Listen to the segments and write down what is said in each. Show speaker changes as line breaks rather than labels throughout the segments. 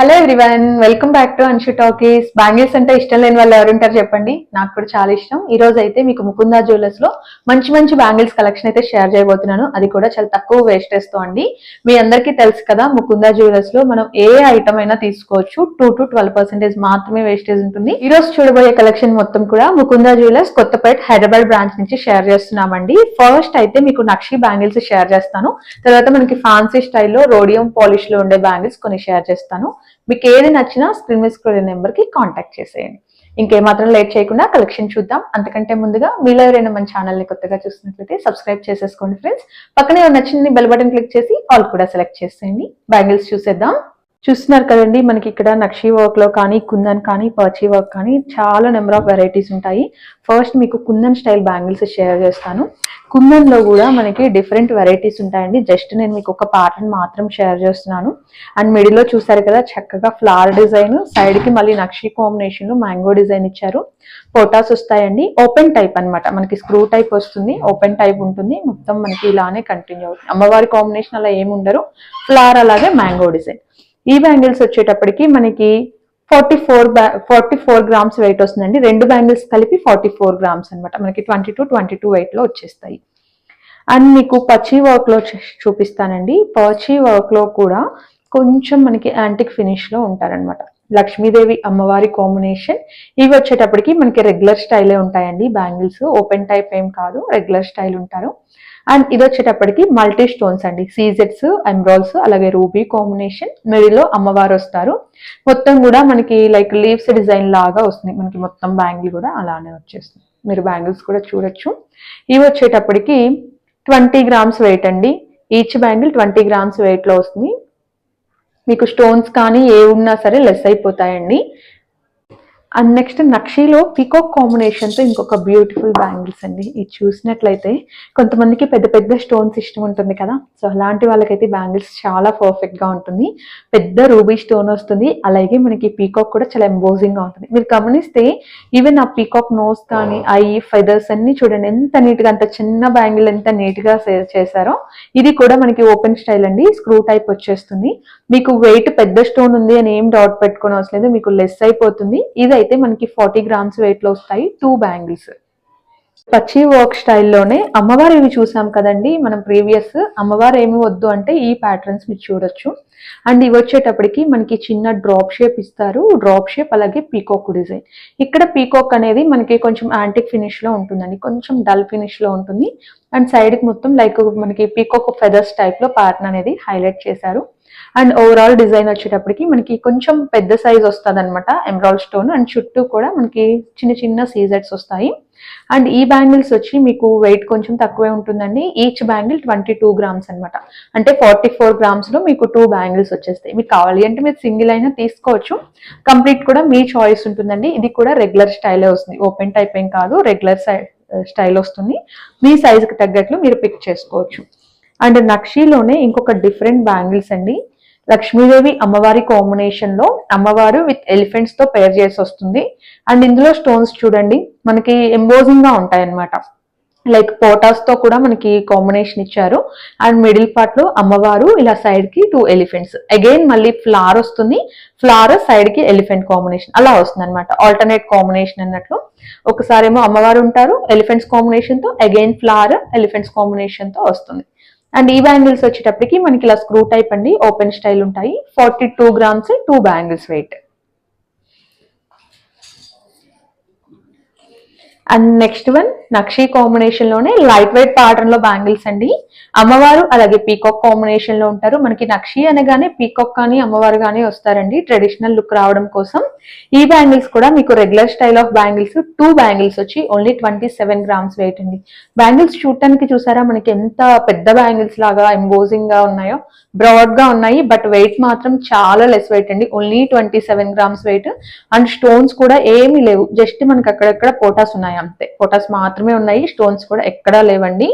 Hello everyone welcome back to Anshu talkies bangles అంటే ఇష్టం లేని వాళ్ళు ఎవరుంటారు చెప్పండి. నాకు కూడా చాలా ఇష్టం. ఈ రోజు అయితే మీకు ముకుందా జ్యువెలర్స్లో మంచి మంచి బ్యాంగిల్స్ కలెక్షన్ అయితే షేర్ చేయబోతున్నాను. అది కూడా చాలా తక్కువ వేస్టేజ్తో అండి. మీ అందరికీ తెలుసు కదా ముకుందా జ్యువెలర్స్లో మనం ఏ ఐటమ్ అయినా తీసుకోవచ్చు. టూ టు ట్వెల్వ్ పర్సెంటేజ్ మాత్రమే వేస్టేజ్ ఉంటుంది. ఈ రోజు చూడబోయే కలెక్షన్ మొత్తం కూడా ముకుందా జ్యువెలర్స్ కొత్తపేట హైదరాబాద్ బ్రాంచ్ నుంచి షేర్ చేస్తున్నామండి. ఫస్ట్ అయితే మీకు నక్షి బ్యాంగిల్స్ షేర్ చేస్తాను. తర్వాత మనకి ఫ్యాన్సీ స్టైల్లో రోడియం పాలిష్లో ఉండే బ్యాంగిల్స్ కొన్ని షేర్ చేస్తాను. మీకు ఏది నచ్చినా స్క్రీన్ మీద స్క్రోల్ నెంబర్కి కాంటాక్ట్ చేసేయండి. ఇంకేమాత్రం లేట్ చేయకుండా కలెక్షన్ చూద్దాం. అంతకంటే ముందుగా మీలో ఎవరైనా మన ఛానల్ని కొత్తగా చూసినట్లయితే సబ్స్క్రైబ్ చేసేసుకోండి ఫ్రెండ్స్. పక్కనే నచ్చింది బెల్ బటన్ క్లిక్ చేసి ఆల్ కూడా సెలెక్ట్ చేసేయండి. బ్యాంగిల్స్ చూసేద్దాం. చూస్తున్నారు కదండి మనకి ఇక్కడ నక్షి వర్క్లో కానీ కుందన్ కానీ పర్చీ వర్క్ కానీ చాలా నెంబర్ ఆఫ్ వెరైటీస్ ఉంటాయి. ఫస్ట్ మీకు కుందన్ స్టైల్ బ్యాంగిల్స్ షేర్ చేస్తాను. కుందన్లో కూడా మనకి డిఫరెంట్ వెరైటీస్ ఉంటాయండి. జస్ట్ నేను మీకు ఒక ప్యాటర్న్ మాత్రం షేర్ చేస్తున్నాను. అండ్ మిడిల్లో చూసారు కదా చక్కగా ఫ్లవర్ డిజైన్ సైడ్కి మళ్ళీ నక్షి కాంబినేషన్లో మ్యాంగో డిజైన్ ఇచ్చారు. ఫోటోస్ వస్తాయండి. ఓపెన్ టైప్ అన్నమాట. మనకి స్క్రూ టైప్ వస్తుంది ఓపెన్ టైప్ ఉంటుంది. మొత్తం మనకి ఇలానే కంటిన్యూ అవుతుంది. అమ్మవారి కాంబినేషన్ అలా ఏమి ఉండరు. ఫ్లవర్ అలాగే మ్యాంగో డిజైన్ ఈ బ్యాంగిల్స్ వచ్చేటప్పటికి మనకి forty four forty four grams weight వస్తుందండి. రెండు బ్యాంగిల్స్ కలిపి ఫార్టీ ఫోర్ గ్రామ్స్ అనమాట మనకి ట్వంటీ టూ ట్వంటీ టూ వెయిట్లో వచ్చేస్తాయి. అండ్ మీకు పచ్చి వర్క్లో చూ- చూపిస్తానండి. పచ్చి వర్క్లో కూడా కొంచెం మనకి యాంటిక్ ఫినిష్లో ఉంటారనమాట లక్ష్మీదేవి అమ్మవారి కాంబినేషన్ ఇవి వచ్చేటప్పటికి మనకి రెగ్యులర్ స్టైలే ఉంటాయండి బ్యాంగిల్స్. ఓపెన్ టైప్ ఏం కాదు. రెగ్యులర్ స్టైల్ ఉంటారు. అండ్ ఇది వచ్చేటప్పటికి మల్టీ స్టోన్స్ అండి. సీజెట్స్ ఎంబ్రాల్స్ అలాగే రూబీ కాంబినేషన్ మిడిల్లో అమ్మవారు వస్తారు. మొత్తం కూడా మనకి లైక్ లీవ్స్ డిజైన్ లాగా వస్తుంది. మనకి మొత్తం బ్యాంగిల్ కూడా అలానే వచ్చేస్తుంది. మీరు బ్యాంగిల్స్ కూడా చూడొచ్చు. ఇవి వచ్చేటప్పటికి ట్వంటీ గ్రామ్స్ వెయిట్ అండి. ఈచ్ బ్యాంగిల్ ట్వంటీ గ్రామ్స్ వెయిట్లో వస్తుంది. మీకు స్టోన్స్ కానీ ఏ ఉన్నా సరే లెస్ అయిపోతాయండి. అండ్ నెక్స్ట్ నక్షీలో పీకాక్ కాంబినేషన్తో ఇంకొక బ్యూటిఫుల్ బ్యాంగిల్స్ అండి. ఇది చూసినట్లయితే కొంతమందికి పెద్ద పెద్ద స్టోన్స్ ఇష్టం ఉంటుంది కదా. సో అలాంటి వాళ్ళకైతే బ్యాంగిల్స్ చాలా పర్ఫెక్ట్గా ఉంటుంది. పెద్ద రూబీ స్టోన్ వస్తుంది. అలాగే మనకి పీకాక్ కూడా చాలా ఎంబోజింగ్గా ఉంటుంది. మీరు గమనిస్తే ఈవెన్ ఆ పీకాక్ నోస్ కానీ ఐ ఫెదర్స్ అన్ని చూడండి. ఎంత నీట్గా అంత చిన్న బ్యాంగిల్ ఎంత నీట్గా సే- చేశారో ఇది కూడా మనకి ఓపెన్ స్టైల్ అండి. స్క్రూ టైప్ వచ్చేస్తుంది. మీకు వెయిట్ పెద్ద స్టోన్ ఉంది అని ఏం డౌట్ పెట్టుకోని అవసరం లేదు. మీకు లెస్ అయిపోతుంది. అయితే మనకి ఫార్టీ గ్రామ్స్ వెయిట్లో వస్తాయి టూ బ్యాంగిల్స్ పచ్చి వర్క్ స్టైల్లోనే అమ్మవారు ఇవి చూసాం కదండి మనం ప్రీవియస్ అమ్మవారు ఏమి వద్దు అంటే ఈ ప్యాటర్న్స్ మీరు చూడొచ్చు. అండ్ ఇవి వచ్చేటప్పటికి మనకి చిన్న డ్రాప్ షేప్ ఇస్తారు డ్రాప్ షేప్ అలాగే పీకోక్ డిజైన్ ఇక్కడ పీకోక్ అనేది మనకి కొంచెం యాంటిక్ ఫినిష్లో ఉంటుందండి కొంచెం డల్ ఫినిష్లో ఉంటుంది. అండ్ సైడ్కి మొత్తం లైక్ మనకి పీకోక్ ఫెదర్స్ టైప్లో ప్యాటర్న్ అనేది హైలైట్ చేశారు. అండ్ ఓవరాల్ డిజైన్ వచ్చేటప్పటికి మనకి కొంచెం పెద్ద సైజ్ వస్తుంది అనమాట ఎమరాల్ స్టోన్ అండ్ చుట్టూ కూడా మనకి చిన్న చిన్న సీజెట్స్ వస్తాయి. అండ్ ఈ బ్యాంగిల్స్ వచ్చి మీకు వెయిట్ కొంచెం తక్కువే ఉంటుందండి. Each bangle twenty two grams అనమాట అంటే ఫార్టీ ఫోర్ గ్రామ్స్లో మీకు టూ బ్యాంగిల్స్ వచ్చేస్తాయి. మీకు కావాలి అంటే మీరు సింగిల్ అయినా తీసుకోవచ్చు. కంప్లీట్ కూడా మీ చాయిస్ ఉంటుందండి. ఇది కూడా రెగ్యులర్ స్టైలే వస్తుంది. ఓపెన్ టైప్ ఏం కాదు రెగ్యులర్ స్టైల్ వస్తుంది. మీ size కి తగ్గట్లు మీరు పిక్ చేసుకోవచ్చు. అండ్ నక్షీలోనే ఇంకొక డిఫరెంట్ బ్యాంగిల్స్ అండి. లక్ష్మీదేవి అమ్మవారి కాంబినేషన్లో అమ్మవారు విత్ ఎలిఫెంట్స్తో పేర్ చేసి వస్తుంది. అండ్ ఇందులో స్టోన్స్ చూడండి మనకి ఎంబోజింగ్గా ఉంటాయి లైక్ పోటాస్తో కూడా మనకి కాంబినేషన్ ఇచ్చారు. అండ్ మిడిల్ పార్ట్లో అమ్మవారు ఇలా సైడ్కి టూ ఎలిఫెంట్స్ అగైన్ మళ్ళీ ఫ్లవర్ వస్తుంది. ఫ్లవర్ సైడ్కి ఎలిఫెంట్ కాంబినేషన్ అలా వస్తుంది అనమాట ఆల్టర్నేట్ కాంబినేషన్ అన్నట్లు. ఒకసారి ఏమో అమ్మవారు ఉంటారు ఎలిఫెంట్స్ కాంబినేషన్తో అగైన్ ఫ్లవర్ ఎలిఫెంట్స్ కాంబినేషన్తో వస్తుంది. అండ్ ఈ బ్యాంగిల్స్ వచ్చేటప్పటికి మనకి ఇలా స్క్రూ టైప్ అండి ఓపెన్ స్టైల్ ఉంటాయి. Forty two grams two bangles weight and next one నక్షి కాంబినేషన్లోనే లైట్ వెయిట్ ప్యాటర్న్లో బ్యాంగిల్స్ అండి. అమ్మవారు అలాగే పీకాక్ కాంబినేషన్లో ఉంటారు. మనకి నక్షి అనగానే పీకాక్ కానీ అమ్మవారు కానీ వస్తారండి. ట్రెడిషనల్ లుక్ రావడం కోసం. ఈ బ్యాంగిల్స్ కూడా మీకు regular style of bangles two bangles వచ్చి only twenty seven grams weight అండి. బ్యాంగిల్స్ చూడటానికి చూసారా? మనకి ఎంత పెద్ద బ్యాంగిల్స్ లాగా ఎంబోజింగ్గా ఉన్నాయో. బ్రాడ్గా ఉన్నాయి బట్ వెయిట్ మాత్రం చాలా లెస్ వెయిట్ అండి. Only twenty seven grams weight and stones కూడా ఏమీ లేవు. జస్ట్ మనకి అక్కడక్కడ పోటాస్ ఉన్నాయి. అంతే. ఫొటోస్ మాత్రమే ఉన్నాయి స్టోన్స్ కూడా ఎక్కడా లేవండి.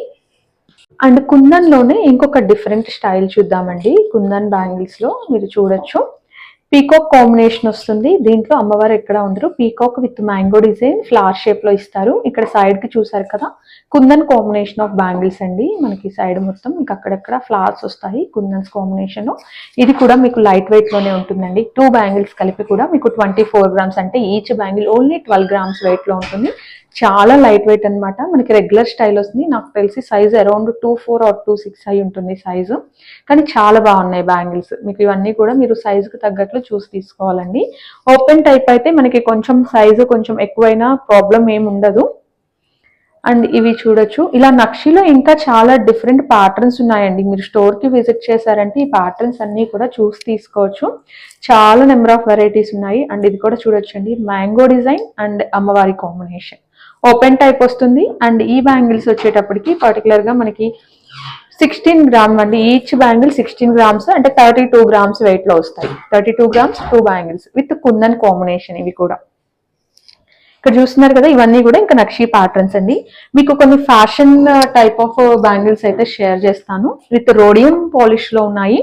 అండ్ కుందన్లోనే ఇంకొక డిఫరెంట్ స్టైల్ చూద్దామండి. కుందన్ బ్యాంగిల్స్లో మీరు చూడొచ్చు. పీకాక్ కాంబినేషన్ వస్తుంది. దీంట్లో అమ్మవారు ఎక్కడ ఉండరు. Peacock with mango design flower షేప్లో ఇస్తారు. ఇక్కడ సైడ్కి చూసారు కదా కుందన్ కాంబినేషన్ ఆఫ్ బ్యాంగిల్స్ అండి. మనకి సైడ్ మొత్తం ఇంకా అక్కడక్కడ ఫ్లవర్స్ వస్తాయి కుందన్స్ కాంబినేషన్ ఇది కూడా మీకు లైట్ వెయిట్లోనే ఉంటుందండి. టూ బ్యాంగిల్స్ కలిపి కూడా మీకు ట్వంటీ ఫోర్ గ్రామ్స్ అంటే each bangle only twelve grams వెయిట్లో ఉంటుంది. చాలా లైట్ వెయిట్ అన్నమాట. మనకి రెగ్యులర్ స్టైల్ వస్తుంది. నాకు తెలిసి size around two four or two six అయి ఉంటుంది సైజు కానీ చాలా బాగున్నాయి బ్యాంగిల్స్ మీకు ఇవన్నీ కూడా మీరు సైజుకి తగ్గట్లు చూసి తీసుకోవాలండి. ఓపెన్ టైప్ అయితే మనకి కొంచెం సైజు కొంచెం ఎక్కువైనా ప్రాబ్లం ఏమి ఉండదు. అండ్ ఇవి చూడొచ్చు. ఇలా నక్షిలో ఇంకా చాలా డిఫరెంట్ ప్యాటర్న్స్ ఉన్నాయండి. మీరు స్టోర్కి విజిట్ చేశారంటే ఈ ప్యాటర్న్స్ అన్ని కూడా చూసి తీసుకోవచ్చు. చాలా నెంబర్ ఆఫ్ వెరైటీస్ ఉన్నాయి. అండ్ ఇది కూడా చూడొచ్చండి. మ్యాంగో డిజైన్ అండ్ అమ్మవారి కాంబినేషన్ ఓపెన్ టైప్ వస్తుంది అండ్ ఈ బ్యాంగిల్స్ వచ్చేటప్పటికి పర్టికులర్గా మనకి సిక్స్టీన్ గ్రామ్ అండి. ఈచ్ బ్యాంగిల్ సిక్స్టీన్ గ్రామ్స్ అంటే థర్టీ టూ గ్రామ్స్ వెయిట్లో వస్తాయి. Thirty two grams two bangles with kundan combination ఇవి కూడా. ఇక్కడ చూస్తున్నారు కదా ఇవన్నీ కూడా ఇంకా నక్షి ప్యాటర్న్స్ అండి. మీకు కొన్ని ఫ్యాషన్ టైప్ ఆఫ్ బ్యాంగిల్స్ అయితే షేర్ చేస్తాను. విత్ రోడియం పాలిష్లో ఉన్నాయి.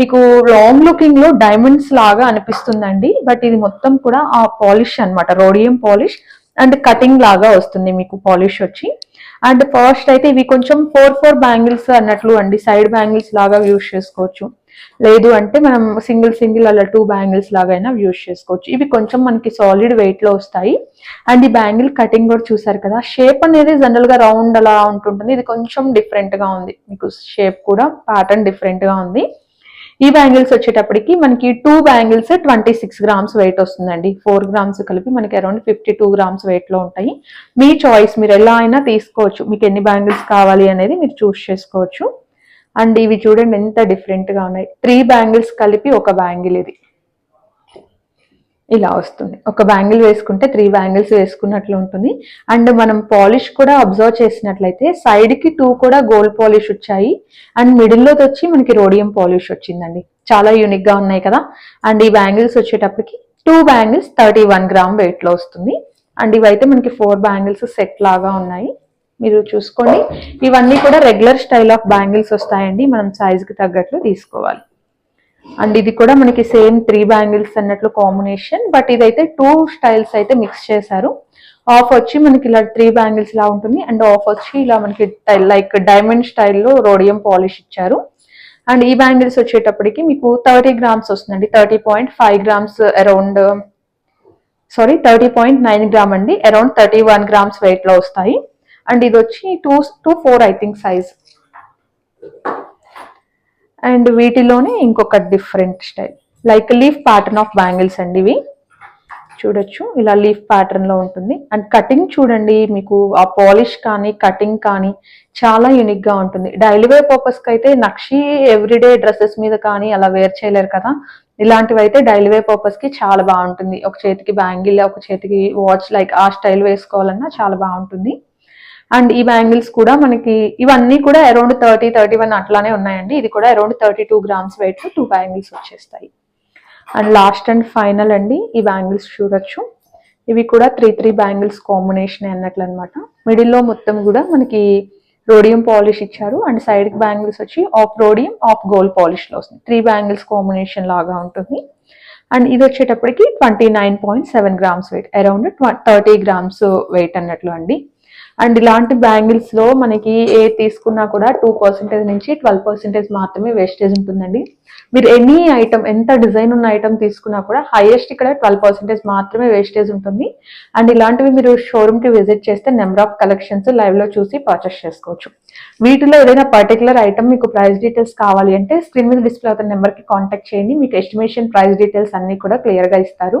మీకు లాంగ్ లుకింగ్లో డైమండ్స్ లాగా అనిపిస్తుందండి. బట్ ఇది మొత్తం కూడా ఆ పాలిష్ అన్నమాట. రోడియం పాలిష్ అండ్ కటింగ్ లాగా వస్తుంది మీకు పాలిష్ వచ్చి. అండ్ ఫస్ట్ అయితే ఇవి కొంచెం ఫోర్ ఫోర్ బ్యాంగిల్స్ అన్నట్లు అండి సైడ్ బ్యాంగిల్స్ లాగా యూస్ చేసుకోవచ్చు. లేదు అంటే మనం సింగిల్ సింగిల్ అలా టూ బ్యాంగిల్స్ లాగా అయినా యూస్ చేసుకోవచ్చు. ఇవి కొంచెం మనకి సాలిడ్ వెయిట్లో వస్తాయి. అండ్ ఈ బ్యాంగిల్ కటింగ్ కూడా చూసారు కదా షేప్ అనేది జనరల్గా రౌండ్ అలా ఉంటుంటుంది. ఇది కొంచెం డిఫరెంట్గా ఉంది. మీకు షేప్ కూడా ప్యాటర్న్ డిఫరెంట్గా ఉంది. ఈ బ్యాంగిల్స్ వచ్చేటప్పటికి మనకి two bangles twenty six grams weight వస్తుందండి. ఫోర్ గ్రామ్స్ కలిపి మనకి అరౌండ్ ఫిఫ్టీ టూ గ్రామ్స్ వెయిట్లో ఉంటాయి. మీ చాయిస్ మీరు ఎలా అయినా తీసుకోవచ్చు. మీకు ఎన్ని బ్యాంగిల్స్ కావాలి అనేది మీరు చూస్ చేసుకోవచ్చు. అండ్ ఇవి చూడండి ఎంత డిఫరెంట్గా ఉన్నాయి. త్రీ బ్యాంగిల్స్ కలిపి ఒక బ్యాంగిల్ ఇది. ఇలా వస్తుంది. ఒక బ్యాంగిల్ వేసుకుంటే త్రీ బ్యాంగిల్స్ వేసుకున్నట్లు ఉంటుంది. అండ్ మనం పాలిష్ కూడా అబ్జర్వ్ చేసినట్లయితే సైడ్కి టూ కూడా గోల్డ్ పాలిష్ వచ్చాయి. అండ్ మిడిల్లోకి వచ్చి మనకి రోడియం పాలిష్ వచ్చిందండి. చాలా యూనిక్గా ఉన్నాయి కదా. అండ్ ఈ బ్యాంగిల్స్ వచ్చేటప్పటికి two bangles thirty one gram వెయిట్లో వస్తుంది. అండ్ ఇవైతే మనకి ఫోర్ బ్యాంగిల్స్ సెట్ లాగా ఉన్నాయి. మీరు చూసుకోండి. ఇవన్నీ కూడా రెగ్యులర్ స్టైల్ ఆఫ్ బ్యాంగిల్స్ వస్తాయండి. మనం సైజ్కి తగ్గట్లు తీసుకోవాలి. అండ్ ఇది కూడా మనకి సేమ్ త్రీ బ్యాంగిల్స్ అన్నట్లు కాంబినేషన్ బట్ ఇదైతే టూ స్టైల్స్ అయితే మిక్స్ చేశారు. ఆఫ్ వచ్చి మనకి ఇలా త్రీ బ్యాంగిల్స్ లా ఉంటుంది అండ్ ఆఫ్ వచ్చి ఇలా మనకి లైక్ డైమండ్ స్టైల్లో రోడియం పాలిష్ ఇచ్చారు. అండ్ ఈ బ్యాంగిల్స్ వచ్చేటప్పటికి మీకు థర్టీ గ్రామ్స్ వస్తుందండి. Thirty point five grams around sorry thirty point nine gram అండి. అరౌండ్ థర్టీ వన్ గ్రామ్స్ వెయిట్లో వస్తాయి. అండ్ ఇది వచ్చి two two four I think size and వీటిలోనే ఇంకొక different style like leaf pattern of bangles అండి ఇవి. చూడొచ్చు. ఇలా లీఫ్ ప్యాటర్న్లో ఉంటుంది. అండ్ కటింగ్ చూడండి మీకు ఆ పాలిష్ కానీ కటింగ్ కానీ చాలా యూనిక్గా ఉంటుంది. డైలీ వేర్ పర్పస్కి అయితే నక్షి ఎవ్రీడే డ్రెస్సెస్ మీద కానీ అలా వేర్ చేయలేరు కదా. ఇలాంటివి అయితే డైలీ వేర్ పర్పస్కి చాలా బాగుంటుంది. ఒక చేతికి బ్యాంగిల్ ఒక చేతికి వాచ్ లైక్ ఆ స్టైల్ వేసుకోవాలన్నా చాలా బాగుంటుంది. అండ్ ఈ బ్యాంగిల్స్ కూడా మనకి ఇవన్నీ కూడా అరౌండ్ థర్టీ థర్టీ వన్ అట్లానే ఉన్నాయండి. ఇది కూడా around thirty two grams weight two bangles వచ్చేస్తాయి. అండ్ లాస్ట్ అండ్ ఫైనల్ అండి ఈ బ్యాంగిల్స్ చూడొచ్చు. ఇవి కూడా త్రీ త్రీ బ్యాంగిల్స్ కాంబినేషన్ అన్నట్లు అనమాట మిడిల్లో మొత్తం కూడా మనకి రోడియం పాలిష్ ఇచ్చారు. అండ్ సైడ్కి బ్యాంగిల్స్ వచ్చి ఆఫ్ రోడియం ఆఫ్ గోల్డ్ పాలిష్లో వస్తుంది. త్రీ బ్యాంగిల్స్ కాంబినేషన్ లాగా ఉంటుంది. అండ్ ఇది వచ్చేటప్పటికి twenty nine point seven grams weight around thirty grams weight అన్నట్లు అండి. అండ్ ఇలాంటి బ్యాంగిల్స్లో మనకి ఏ తీసుకున్నా కూడా టూ పర్సెంటేజ్ నుంచి ట్వెల్వ్ పర్సెంటేజ్ మాత్రమే వేస్టేజ్ ఉంటుందండి. మీరు ఎనీ ఐటమ్ ఎంత డిజైన్ ఉన్న ఐటమ్ తీసుకున్నా కూడా హైయెస్ట్ ఇక్కడ ట్వెల్వ్ పర్సెంటేజ్ మాత్రమే వేస్టేజ్ ఉంటుంది. అండ్ ఇలాంటివి మీరు షోరూమ్కి విజిట్ చేస్తే నెంబర్ ఆఫ్ కలెక్షన్స్ లైవ్లో చూసి పర్చేస్ చేసుకోవచ్చు. వీటిలో ఏదైనా పర్టికులర్ ఐటమ్ మీకు ప్రైస్ డీటెయిల్స్ కావాలి అంటే స్క్రీన్ మీద డిస్ప్లే అవుతున్న నెంబర్కి కాంటాక్ట్ చేయండి. మీకు ఎస్టిమేషన్ ప్రైస్ డీటెయిల్స్ అన్ని కూడా క్లియర్గా ఇస్తారు.